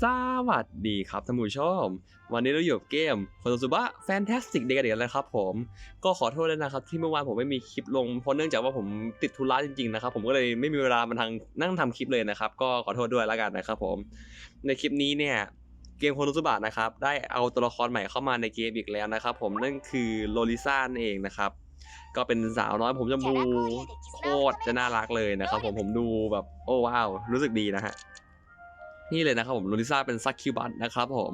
สวัสดีครับท่านผู้ชม วันนี้เราอยู่กับเกมฟ a น t ซูบะแฟนตาสติกเด็กกันอีกแล้วครับผม ก็ขอโทษด้วยนะครับ ที่เมื่อวานผมไม่มีคลิปลง เพราะเนื่องจากว่าผมติดธุระจริงๆนะครับ ผมก็เลยไม่มีเวลามาทางนั่งทำคลิปเลยนะครับ ก็ขอโทษด้วยแล้วกันนะครับผม ในคลิปนี้เนี่ยเกมโคโนซุบะนะครับ ได้เอาตัวละครใหม่เข้ามาในเกมอีกแล้วนะครับผมนั่นคือโลลิซ่านั่นเองนะครับ ก็เป็นสาวน้อยผมจะมูโคตรจะน่ารักเลยนะครับผมผมดูแบบโอ้ว้าวรู้สึกดีนะฮะ นี่เลยนะครับผมโลลิซ่าเป็นซักคิวบัตนะครับผม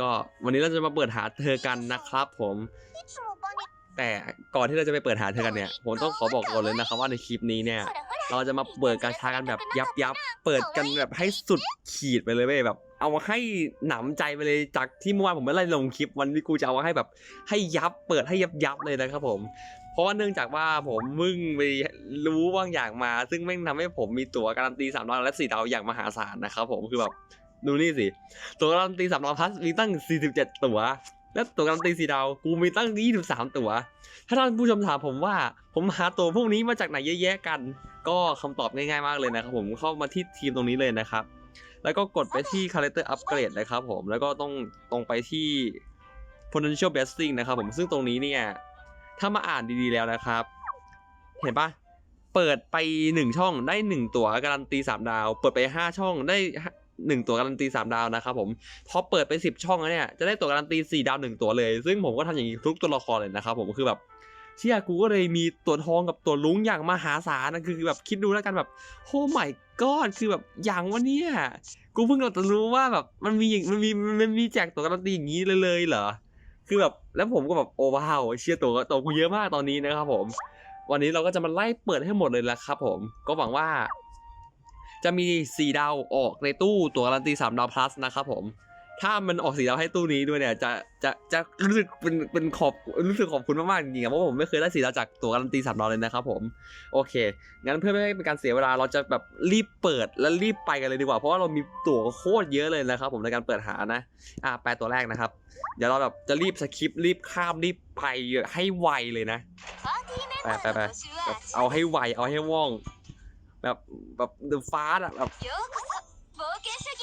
ก็วันนี้เราจะมาเปิดหาเธอกันนะครับผมแต่ก่อนที่เราจะไปเปิดหาเธอกันเนี่ยผมต้องขอบอกก่อนเลยนะครับว่าในคลิปนี้เนี่ย เราจะมาเปิดกาชากันแบบยับยับเปิดกันแบบให้สุดขีดไปเลยเว้ยแบบ เอาให้หนำใจไปเลยจากที่เมื่อวานผมไม่ได้ลงคลิปวันนี้กูจะเอาให้แบบ ให้ยับเปิดให้ยับยับเลยนะครับผม เพราะว่าเนื่องจากว่าผมมึงไปรู้บางอย่างมา ซึ่งแม่งทำให้ผมมีตั๋วการันตีสามดาวและสี่ดาวอย่างมหาศาลนะครับผมคือแบบดูนี่สิตั๋วการันตีสามดาวพลัสมีตั้ง 47 ตั๋ว และตั๋วการันตีสี่ดาวกูมีตั้ง 23 ตั๋ว ถ้าท่านผู้ชมถามผมว่า ผมหาตั๋วพวกนี้มาจากไหนเยอะแยะกัน ก็คำตอบง่ายๆมากเลยนะครับผมเข้ามาที่ทีมตรงนี้เลยนะครับแล้วก็กดไปที่ character upgrade นะครับผม แล้วก็ต้องตรงไปที่ potential besting นะครับผม ซึ่งตรงนี้เนี่ย ถ้ามาอ่านดีๆแล้วนะครับ เห็นปะเปิดไปหนึ่งช่องได้หนึ่งตั๋วการันตีสามดาว เปิดไปห้าช่องได้หนึ่งตั๋วการันตีสามดาวนะครับผมพอเปิดไปสิบช่องแล้วเนี่ยจะได้ตั๋วการันตีสี่ดาวหนึ่งตั๋วเลย ซึ่งผมก็ทำอย่างนี้ทุกตัวละครเลยนะครับผมคือแบบเชี่ยกูก็เลยมีตัวทองกับตัวลุงอย่างมหาศาลนะคือแบบคิดดูแล้วกันแบบโอ้ไม่กอดคือแบบอย่างวะเนี่ยกูเพิ่งเราจะรู้ว่าแบบมันมีอย่างมันมีมันมีแจกตั๋วการันตีอย่างนี้เลยเลยเหรอ คือแบบแล้วผมก็แบบโอ้ว้าวเชียร์ตัวตัวกูเยอะมากตอนนี้นะครับผม วันนี้เราก็จะมาไล่เปิดให้หมดเลยละครับ ผมก็หวังว่า จะมี 4 ดาวออกในตู้ตัวการันตี3ดาว plus นะครับผม ถ้ามันออกสีดาวให้ตู้นี้ด้วยเนี่ย จะจะจะรู้สึกเป็นเป็นขอบรู้สึกขอบคุณมากๆจริงๆอะเพราะผมไม่เคยได้สีดาวจากตัวการันตี3ดาวเลยนะครับผมโอเค งั้นเพื่อไม่ให้เป็นการเสียเวลาเราจะแบบรีบเปิดและรีบไปกันเลยดีกว่า เพราะว่าเรามีตั๋วโคตรเยอะเลยนะครับ ผมในการเปิดหานะ อ่าแปลตัวแรกนะครับ เดี๋ยวเราแบบจะรีบสคิปรีบข้ามรีบไปให้ไวเลยนะไปไปไปเอาให้ไวเอาให้ว่อง แบบแบบเดอะฟาอะแบบ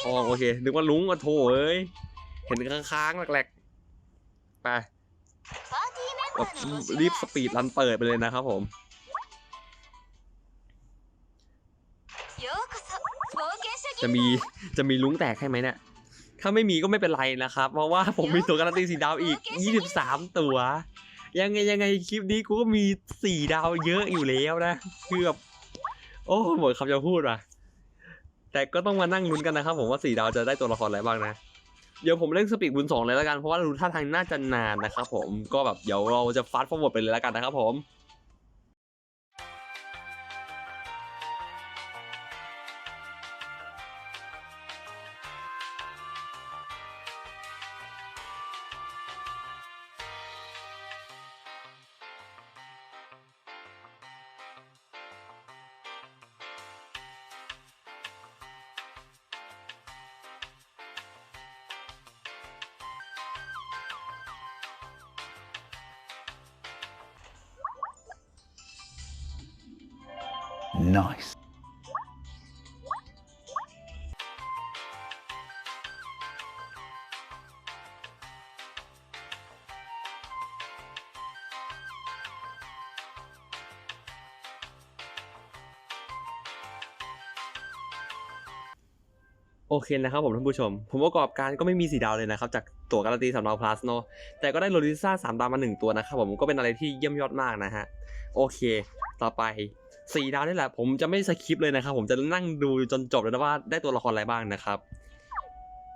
อ๋อโอเค นึกว่าลุงมาโถเอ้ย เห็นค้างๆแหลกๆ ไปรีบสปีดรันเปิดไปเลยนะครับผมจะมีจะมีลุงแตกให้ไหมเนี่ย ถ้าไม่มีก็ไม่เป็นไรนะครับ เพราะว่าผมมีตัวการันตีสีดาวอีก 23 ตัว ยังไงยังไงคลิปนี้กูก็มีสี่ดาวเยอะอยู่แล้วนะ คือแบบโอ้หมดคำจะพูดว่ะ แต่ก็ต้องมานั่งลุ้นกันนะครับผมว่าสี่ดาวจะได้ตัวละครอะไรบ้างนะ เดี๋ยวผมเล่นสปีดบุญสองเลยแล้วกันเพราะว่าดูท่าทางน่าจะนานนะครับผมก็แบบเดี๋ยวเราจะฟาสต์ฟอร์เวิร์ดไปเลยแล้วกันนะครับผม Nice. โอเคนะครับผมท่านผู้ชม ผมประกอบการก็ไม่มีสีดาวเลยนะครับ จากตั๋วการันตีสามดาวพลัสเนาะแต่ก็ได้โรลิซ่าสามดาวมาหนึ่งตัวนะครับผมก็เป็นอะไรที่เยี่ยมยอดมากนะฮะ โอเค ต่อไป สี่ดาวนี่แหละ ผมจะไม่สคิปเลยนะครับ ผมจะนั่งดูจนจบเลยนะว่าได้ตัวละครอะไรบ้างนะครับ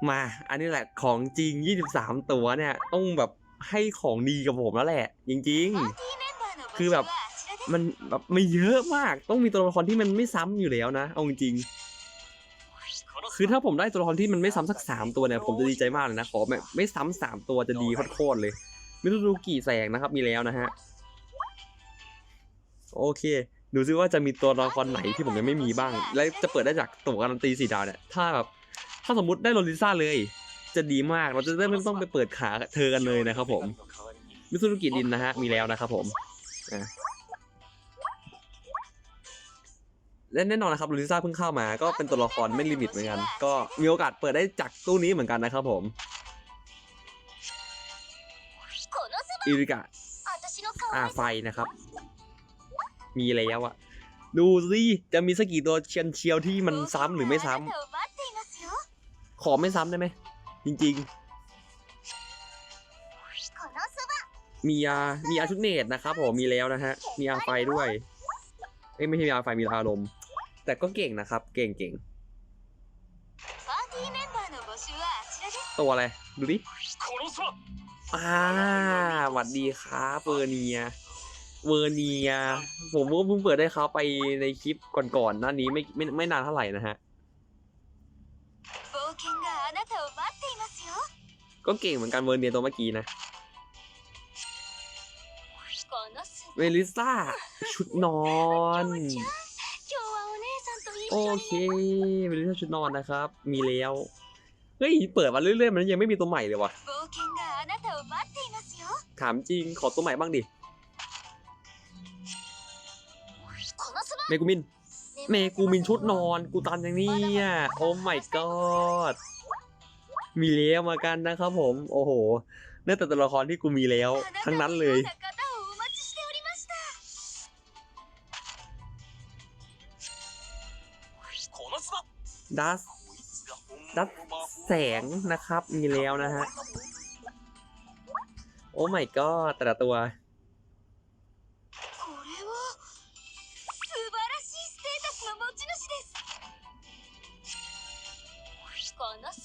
มา อันนี้แหละของจริง 23 ตัวเนี่ย ต้องแบบให้ของดีกับผมแล้วแหละ จริง ๆ คือแบบมันแบบไม่เยอะมาก ต้องมีตัวละครที่มันไม่ซ้ำอยู่แล้วนะเอาจริงคือถ้าผมได้ตัวละครที่มันไม่ซ้ำสักสามตัวเนี่ย ผมจะดีใจมากเลยนะขอแบบไม่ซ้ำสามตัวจะดีโคตรเลยมิรุรุกิแสงนะครับมีแล้วนะฮะ โอเค ดูซิว่าจะมีตัวละครไหนที่ผมยังไม่มีบ้าง และจะเปิดได้จากตัวการันตีสีดาวเนี่ย ถ้าแบบถ้าสมมติได้โรลิซ่าเลย จะดีมากเราจะได้ไม่ต้องไปเปิดขาเธอกันเลยนะครับผมมิสุรุกิดินนะฮะมีแล้วนะครับผมและแน่นอนนะครับโรลิซ่าเพิ่งเข้ามาก็เป็นตัวละครไม่ลิมิตเหมือนกัน ก็มีโอกาสเปิดได้จากตู้นี้เหมือนกันนะครับผมอิริกะอ่าไฟนะครับ มีแล้วอะดูสิจะมีสักกี่ตัวเชียนเชียวที่มันซ้ำหรือไม่ซ้ำขอไม่ซ้ำได้ไหมจริงๆ มียา มีอาชุดเนตนะครับผมมีแล้วนะฮะ มียาไฟด้วยเอ้ยไม่ใช่ยาไฟมีอารมณ์ แต่ก็เก่งนะครับ เก่งเก่งตัวอะไร ดูดิอ่าหวัดดีครับเปอร์เนีย เวอร์เนีย ผมว่าเพิ่งเปิดได้ครับไปในคลิปก่อนๆหน้นนี้ไม่ไม่ไม่นานเท่าไหร่นะฮะ ก็เก่งเหมือนกันเวอร์เนียตัวเมื่อกี้นะ เวลิซ่า ชุดนอน โอเค เวลิซ่าชุดนอนนะครับ มีแล้ว เฮ้ย เปิดมาเรื่อยๆ มันยังไม่มีตัวใหม่เลยว่ะ ถามจริงขอตัวใหม่บ้างดิ เมกูมิน เมกูมินชุดนอน กูตันอย่างนี้อะโอ้ไม่กอดมีแล้วมากันนะครับผม โอ้โหเนื่อแต่ตัวละครที่กูมีแล้ว ทั้งนั้นเลย ดัสดัสแสงนะครับ มีแล้วนะฮะ โอ้ไม่กอดแต่ละตัว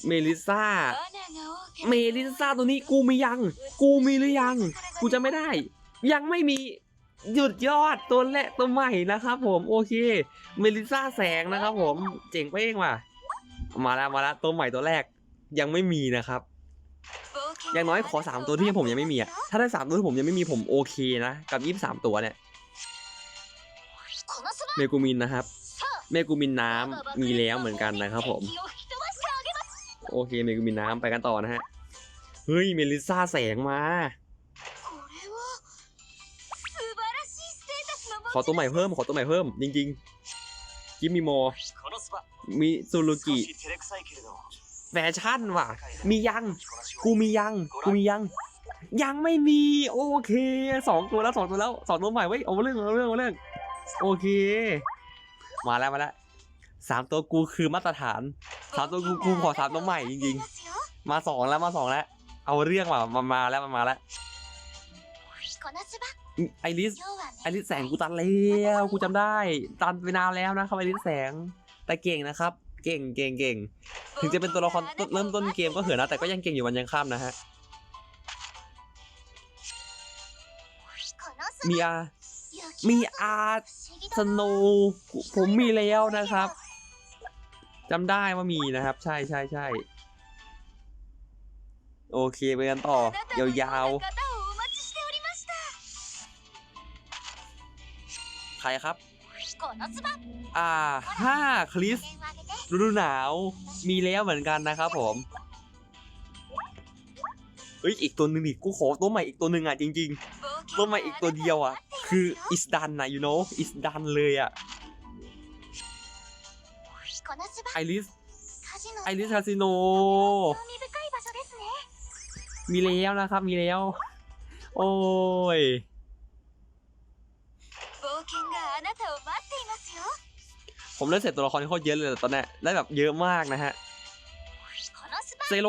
เมลิซ่า เมลิซ่าตัวนี้กูมียัง กูมีหรือยัง กูจะไม่ได้ ยังไม่มีหยุดยอดตัวแรกตัวใหม่นะครับผมโอเค เมลิซ่าแสงนะครับผมเจ๋งเป้งว่ะ มาแล้วมาแล้วตัวใหม่ตัวแรกยังไม่มีนะครับอย่างน้อยขอสามตัวที่ผมยังไม่มีอะถ้าได้สามตัวที่ผมยังไม่มีผมโอเคนะกับยี่สามตัวเนี่ยเมกูมินนะครับ เมกูมินน้ำมีแล้วเหมือนกันนะครับผม โอเคเมกุมิน้ำไปกันต่อนะฮะ เฮ้ย เมลิซ่าแสงมา ขอตัวใหม่เพิ่ม ขอตัวใหม่เพิ่ม จริงๆกิมมีโมมีซูรุกิ แฟชั่นว่ะ มียัง กูมียัง กูมียัง ยังไม่มี โอเคสองตัวแล้วสองตัวแล้วสองตัวใหม่ไว้เอาเรื่องเอาเรื่องเอาเรื่อง โอเค มาแล้วมาแล้ว สามตัวกูคือมาตรฐานสามตัวกูกูขอสามตัวใหม่จริงๆ มาสองแล้วมาสองแล้ว เอาเรื่องว่ะมามาแล้วมามาแล้วไอริสไอริสแสงกูตันแล้วกูจำได้ ตันไปนานแล้วนะครับไอริสแสงแต่เก่งนะครับ เก่งเก่งเก่งถึงจะเป็นตัวละครเริ่มต้นเกมก็เหอนนะแต่ก็ยังเก่งอยู่วันยังข้ามนะฮะมีอามีอาสโนผมมีแล้วนะครับ จำได้ว่ามีนะครับ ใช่ใช่ใช่โอเคไปกันต่อ ยาวๆ ใครครับ อ่าห้าคริสฤดูหนาวมีแล้วเหมือนกันนะครับผมเอ้ยอีกตัวหนึ่งอีกกูขอตัวใหม่อีกตัวหนึ่งอะจริง ๆ ตัวใหม่อีกตัวเดียวอะ คืออิสดันนะ you know อิสดันเลยอะ ไอริส ไอริสคาสิโน มีแล้วนะครับ มีแล้ว โอ้ยผมเล่นเสร็จตัวละครที่โคตรเยอะเลยตอนนี้ได้แบบเยอะมากนะฮะ เซโล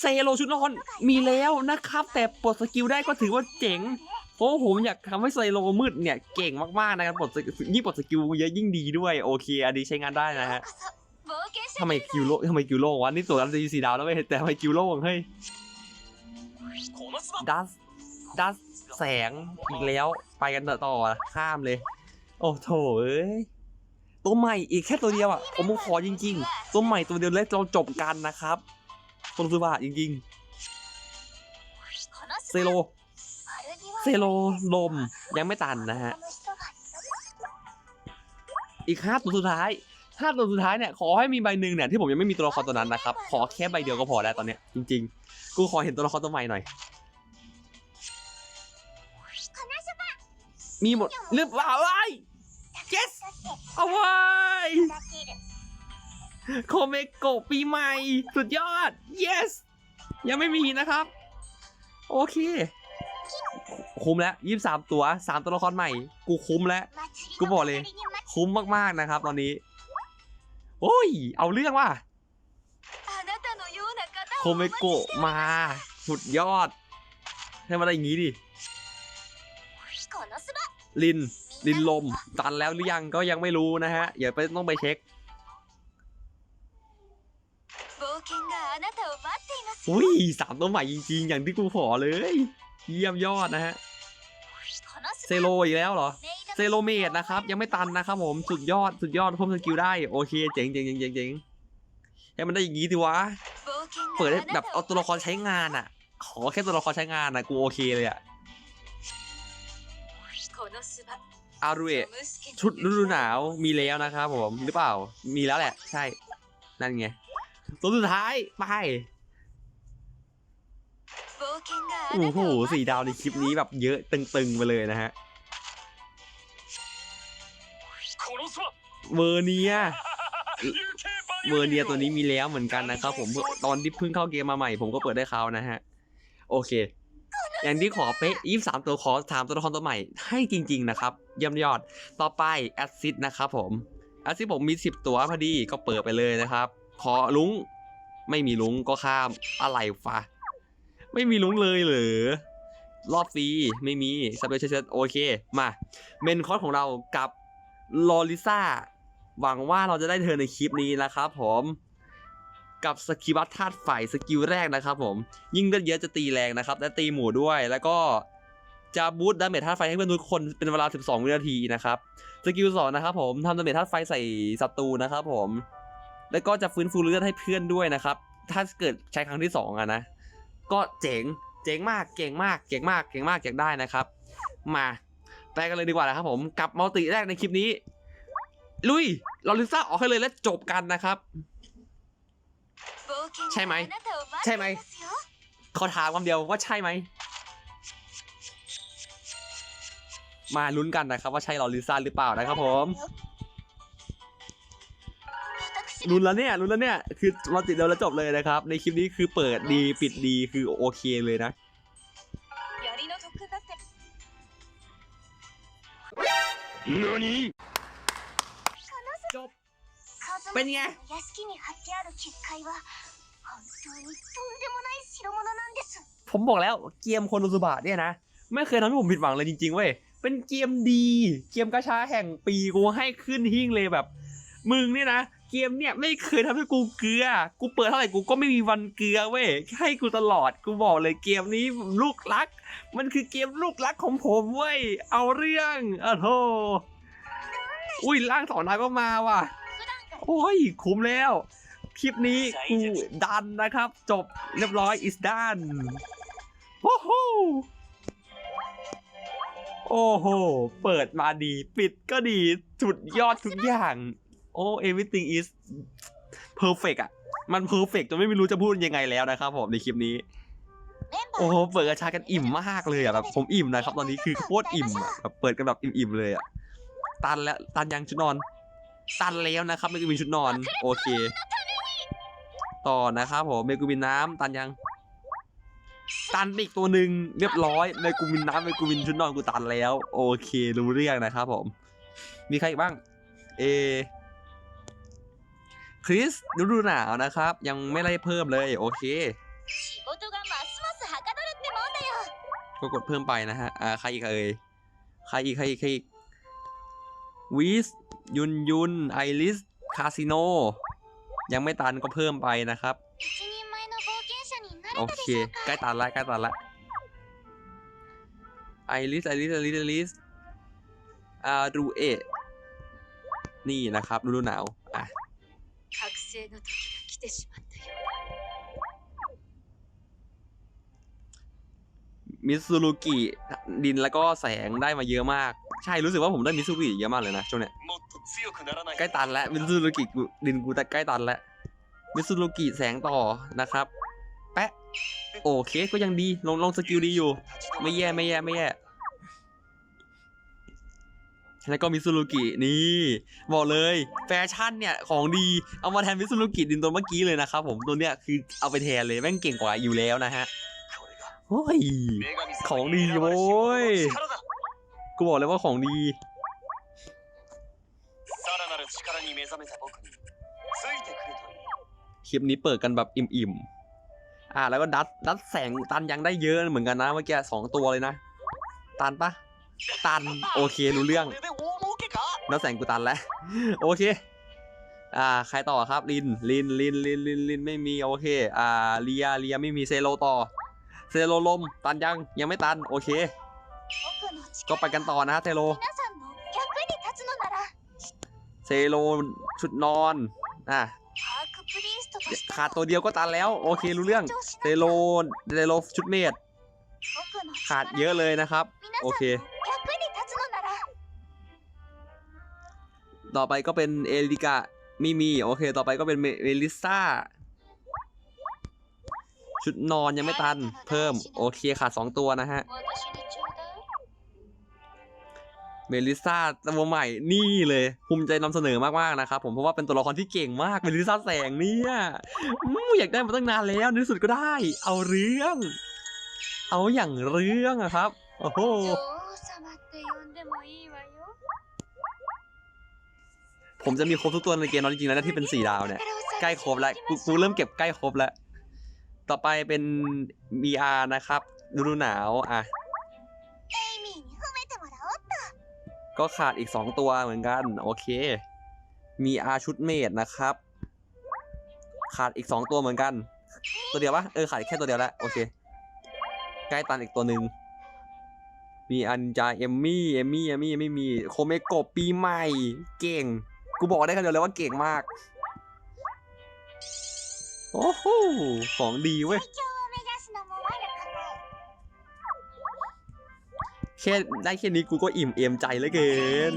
เซโลชุดนอน มีแล้วนะครับ แต่ปลดสกิลได้ก็ถือว่าเจ๋ง เพราะผมอยากทำให้ไซโลมืดเนี่ยเก่งมากๆนะครับปลดยิ่งปลดสกิลเยอะยิ่งดีด้วยโอเคอันนี้ใช้งานได้นะฮะทำไมคิวโลทำไมคิวโลวะนี่ตัวนั้นจะสีดาวแล้วไม่แต่ทำไมคิวโลงเฮ้ยดัสดัสแสงอีกแล้วไปกันต่อข้ามเลย โอ้โถเอ้ยตัวใหม่อีกแค่ตัวเดียวอะผมขอจริง ๆ ตัวใหม่ตัวเดียวแล้วเราจบกันนะครับคนสุบะจริงๆเซโล เซโลลมยังไม่ตันนะฮะ อีกห้าตัวสุดท้ายห้าตัวสุดท้ายเนี่ยขอให้มีใบหนึ่งเนี่ยที่ผมยังไม่มีตัวละครตัวนั้นนะครับ ขอแค่ใบเดียวก็พอแล้วตอนเนี้ยจริงๆ กูขอเห็นตัวละครตัวใหม่หน่อย มีหมดหรือเปล่าวไอ้ yes เอาไว้โคเมโกปีใหม่ สุดยอด yes ยังไม่มีนะครับ โอเค คุ้มแล้วยี่สามตัวสามตัวละครใหม่ กูคุ้มแล้ว กูบอกเลย คุ้มมากๆนะครับ ตอนนี้ โอ้ย เอาเรื่องว่ะโคเมโกะมาสุดยอด ให้มันอะไรอย่างนี้ดิ ลิน ลินลม ตันแล้วหรือยังก็ยังไม่รู้นะฮะ อย่าไปต้องไปเช็คอุ้ยสามตัวใหม่จริงๆ อย่างที่กูขอเลย เยี่ยมยอดนะฮะ เซโลอีกแล้วเหรอ เซโลเมดนะครับ ยังไม่ตันนะครับผมสุดยอดสุดยอดเพิ่มสกิลได้โอเคเจ๋งเจ๋งเจ๋งเจ๋งให้มันได้อย่างนี้ดิวะ เปิดได้แบบเอาตัวละครใช้งานอะ ขอแค่ตัวละครใช้งานอะกูโอเคเลยอะอารุเอชุดฤดูหนาวมีแล้วนะครับผมหรือเปล่ามีแล้วแหละ ใช่ นั่นไง ตัวสุดท้ายไป โอ้โหสีดาวในคลิปนี้แบบเยอะตึงๆไปเลยนะฮะเวอร์เนียเวอร์เนียตัวนี้มีแล้วเหมือนกันนะครับผมตอนที่เพิ่งเข้าเกมมาใหม่ผมก็เปิดได้คราวนะฮะ โอเค อย่างที่ขอเป๊ะยี่สามตัวขอสามตัวละครตัวใหม่ให้จริง ๆ นะครับเยี่ยมยอดต่อไปแอซิดนะครับผมแอซิดผมมีสิบตัวพอดีก็เปิดไปเลยนะครับ ขอลุงไม่มีลุงก็ข้ามอะไรฟ้า ไม่มีลุงเลยเหรอรอบฟรีไม่มีสเปเชียลโอเค มา เมนคอร์สของเรากับลอริซ่า หวังว่าเราจะได้เธอในคลิปนี้นะครับผมกับสกิบัตธาตุไฟสกิลแรกนะครับผม ยิ่งเลือดเยอะจะตีแรงนะครับ และตีหมู่ด้วย แล้วก็จะบูตดาเมจธาตุไฟให้เพื่อนทุกคนเป็นเวลา 12 วินาทีนะครับ สกิลสองนะครับผมทำดาเมจธาตุไฟใส่ศัตรูนะครับผม แล้วก็จะฟื้นฟูเลือดให้เพื่อนด้วยนะครับ ถ้าเกิดใช้ครั้งที่สองอะนะ ก็เจ๋งเจ๋งมากเก่งมากเก่งมากเก่งมากเก่งได้นะครับ มาไปกันเลยดีกว่านะครับผมกับมัลติแรกในคลิปนี้ ลุยเราลิซ่าออกให้เลยและจบกันนะครับ ใช่ไหมใช่ไหมขอถามคำเดียวว่าใช่ไหมมาลุ้นกันนะครับว่าใช่เราลิซ่าหรือเปล่านะครับผม ลุ้นแล้วเนี่ยลุ้นแล้วเนี่ย คือเราติดเดียวแล้วจบเลยนะครับ ในคลิปนี้คือเปิดดีปิดดีคือโอเคเลยนะ จบ เป็นไง ผมบอกแล้วเกมคนสุสบะเนี่ยนะ ไม่เคยทำให้ผมผิดหวังเลยจริงๆเว้ย เป็นเกมดี เกมกระชาแห่งปีกูให้ขึ้นหิ้งเลยแบบ มึงเนี่ยนะ เกมเนี่ยไม่เคยทำให้กูเกลือ กูเปิดเท่าไหร่กูก็ไม่มีวันเกลือเว้ยให้กูตลอด กูบอกเลยเกมนี้ลูกรัก มันคือเกมลูกรักของผมเว้ย เอาเรื่องอะโธอุ้ยร่างสองนายก็มาว่ะ โอ้ยคุ้มแล้ว คลิปนี้กูดันนะครับ จบเรียบร้อย is done โอ้โหโอ้โห เปิดมาดี ปิดก็ดี สุดยอดทุกอย่าง โอ้ everything is perfect อะ มัน perfect จนไม่รู้จะพูดยังไงแล้วนะครับผมในคลิปนี้ โอ้โห เปิดกระชากันอิ่มมากเลยอะแบบผมอิ่มนะครับ ตอนนี้คือโคตรอิ่มอะแบบเปิดกันแบบอิ่มๆเลยอะ ตันแล้ว ตันยังชุดนอน ตันแล้วนะครับเมกุบินชุดนอน โอเค ต่อนะครับผมเมกุบินน้ำตันยังตันอีกตัวหนึ่งเรียบร้อยเมกูบินน้ำเมกูบินชุดนอนกูตันแล้ว โอเค รู้เรื่องนะครับผม มีใครอีกบ้าง เอ คริสฤดูหนาวนะครับ ยังไม่ไล่เพิ่มเลยโอเคก็กดเพิ่มไปนะฮะ อ่า ใครอีกเอ่ย ใครอีก ใครอีก ใครอีก วิส ยุนยุน ไอริส คาสิโน ยังไม่ตันก็เพิ่มไปนะครับ โอเค ใกล้ตันละ ใกล้ตันละ ไอริส ไอริส ไอริส ไอริส อารูเอะ นี่นะครับ ฤดูหนาว อะ 覚醒の時が来てしまったよ มิซูรุกิ ดินแล้วก็แสงได้มาเยอะมาก ใช่ รู้สึกว่าผมได้มิซูรุกิเยอะมากเลยนะช่วงเนี้ย もっと強くならない ใกล้ตันแล้วมิซูรุกิกูดินกูแต่ใกล้ตันแล้วมิซูรุกิแสงต่อนะครับ แปะ โอเคก็ยังดี ลงลงสกิลดีอยู่ ไม่แย่ไม่แย่ไม่แย่ ใค แล้วก็มิซูรุกินี่บอกเลยแฟชั่นเนี่ยของดีเอามาแทนมิซูรุกิดินตัวเมื่อกี้เลยนะครับผมตัวเนี้ยคือเอาไปแทนเลยแม่งเก่งกว่าอยู่แล้วนะฮะโอ้ยของดีโว้ยกูบอกเลยว่าของดีคลิปนี้เปิดกันแบบอิ่มๆอ่าแล้วก็ดัดดัดแสงตันยังได้เยอะเหมือนกันนะเมื่อกี้สองตัวเลยนะ ตันปะ ตันโอเครู้เรื่องน้ำแสงกูตันแล้ว โอเค อ่า ใครต่อครับ ลิน ลิน ลิน ลิน ลินลินไม่มี โอเค อ่า เลีย เลียไม่มีเซโลต่อ เซโลลม ตันยัง ยังไม่ตัน โอเค ก็ไปกันต่อนะฮะเซโล เซโลชุดนอน อะขาดตัวเดียวก็ตันแล้ว โอเครู้เรื่อง เซโล เซโลชุดเมดขาดเยอะเลยนะครับ โอเค ต่อไปก็เป็นเอลิกะมิมีโอเค ต่อไปก็เป็นเมลิซ่า ชุดนอนยังไม่ตัน เพิ่ม โอเคขาดสองตัวนะฮะ เมลิซ่าตัวใหม่นี่เลยภูมิใจนำเสนอมากๆนะครับผมเพราะว่าเป็นตัวละครที่เก่งมากเมลิซ่าแสงเนี่ยอยากได้มาตั้งนานแล้วในสุดก็ได้ เอาเรื่อง เอาอย่างเรื่องอะครับ โอ้โห ผมจะมีครบทุกตัวในเกมแล้วจริงๆแล้วนะที่เป็นสี่ดาวเนี่ยใกล้ครบแล้วกูกูเริ่มเก็บใกล้ครบแล้ว ต่อไปเป็น VR นะครับฤดูหนาวอะก็ขาดอีก 2 ตัวเหมือนกัน โอเค มีอาชุดเมดนะครับ ขาดอีก 2 ตัวเหมือนกัน ตัวเดียวปะเออขาดแค่ตัวเดียวแล้วโอเค ใกล้ตันอีกตัวหนึ่งมีอันจาเอมมี่เอมมี่เอมมี่ไม่มีโคเมโกปีใหม่เก่ง กูบอกได้คำเดียวเลยว่าเก่งมาก โอ้โห ของดีเว้ย แค่ได้แค่นี้กูก็อิ่มเอมใจแล้วเกิน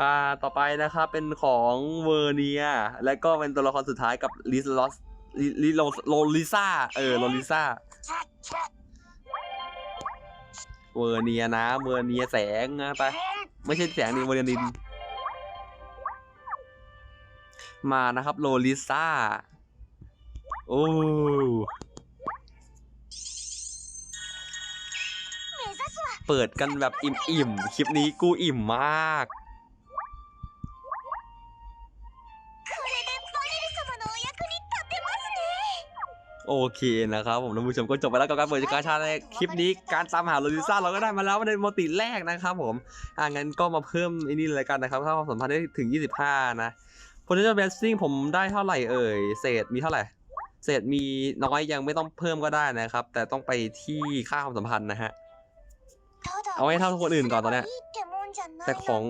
อ่า ต่อไปนะครับ เป็นของเวอร์เนีย และก็เป็นตัวละครสุดท้ายกับลิซลอสลิโลโลลิซ่า เออ โลลิซ่า เวอร์เนียนะ เวอร์เนียแสงนะไป ไม่ใช่แสงนิวเร์เดนดิน มานะครับโลลิซ่า โอ้เปิดกันแบบอิ่มๆ คลิปนี้กูอิ่มมาก โอเคนะครับผมท่านผู้ชมก็จบไปแล้วกับการเปิดกาชาในคลิปนี้การตามหาโลลิซ่าเราก็ได้มาแล้วในโมติแรกนะครับผมอ่างั้นก็มาเพิ่มไอ้นี่เลยกันนะครับถ้าความสัมพันธ์ได้ถึง 25 นะ potential blessing ผมได้เท่าไหร่เอ่ยเศษมีเท่าไหร่เศษมีน้อยยังไม่ต้องเพิ่มก็ได้นะครับ แต่ต้องไปที่ค่าความสัมพันธ์นะฮะเอาให้เท่าคนอื่นก่อนตอนเนี้ย แต่ของ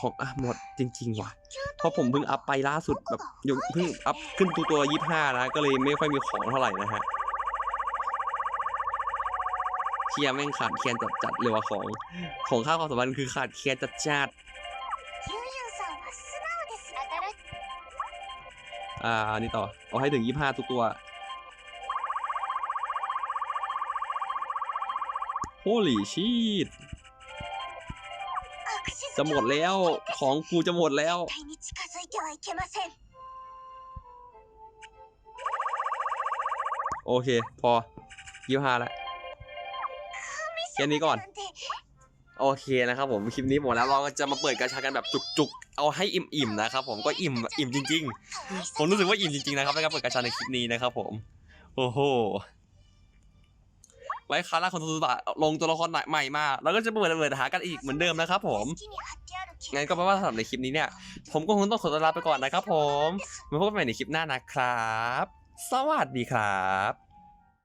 ของอะหมดจริงๆว่ะ เพราะผมเพิ่งอัพไปล่าสุดแบบยังเพิ่งอัพขึ้นตัวตัวยี่ห้านะ ก็เลยไม่ค่อยมีของเท่าไหร่นะฮะเคียแม่งขาดเคียนจัดจัดเลยว่ะของของข้าวความสัมพันธ์คือขาดเคียนจัดจัดอ่านี่ต่อ เอาให้ถึงยี่ห้าทุกตัวโ o l y shit จะหมดแล้ว ของกูจะหมดแล้ว โอเค พอยี่ห้าละแค่นี้ก่อน โอเคนะครับผม คลิปนี้หมดแล้ว เราจะมาเปิดกระชากันแบบจุกๆ เอาให้อิ่มๆนะครับผมก็อิ่มอิ่มจริง ๆ ผมรู้สึกว่าอิ่มจริงๆนะครับในการเปิดกระชาในคลิปนี้นะครับผม โอ้โห ไว้คราวหน้าคนซูบะลงตัวละครใหม่มา แล้วก็จะเปิดเปิดหากันอีกเหมือนเดิมนะครับผมงั้นก็แปลว่าสำหรับในคลิปนี้เนี่ย ผมก็คงต้องขอตัวลาไปก่อนนะครับผมมาพบกันใหม่ในคลิปหน้านะครับ สวัสดีครับ